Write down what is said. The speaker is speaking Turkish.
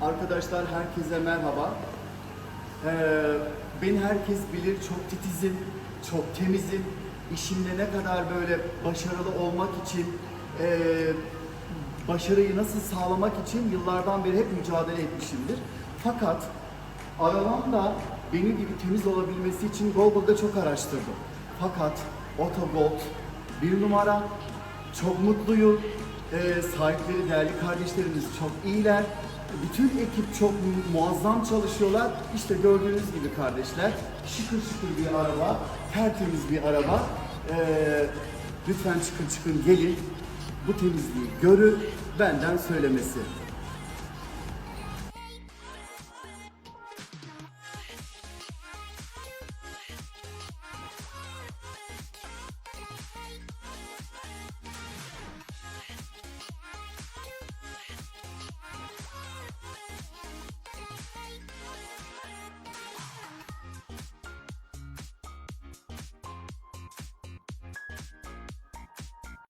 Arkadaşlar herkese merhaba. Ee, beni herkes bilir çok titizim, çok temizim. İşimde ne kadar böyle başarılı olmak için, e, başarıyı nasıl sağlamak için yıllardan beri hep mücadele etmişimdir. Fakat arabamda benim gibi temiz olabilmesi için Google'da çok araştırdım. Fakat Autogold bir numara, çok mutluyum. Ee, sahipleri, değerli kardeşlerimiz çok iyiler. Bütün ekip çok mu- muazzam çalışıyorlar. İşte gördüğünüz gibi kardeşler, şıkır şıkır bir araba, tertemiz bir araba. Ee, lütfen çıkın çıkın gelin. Bu temizliği görün, benden söylemesi.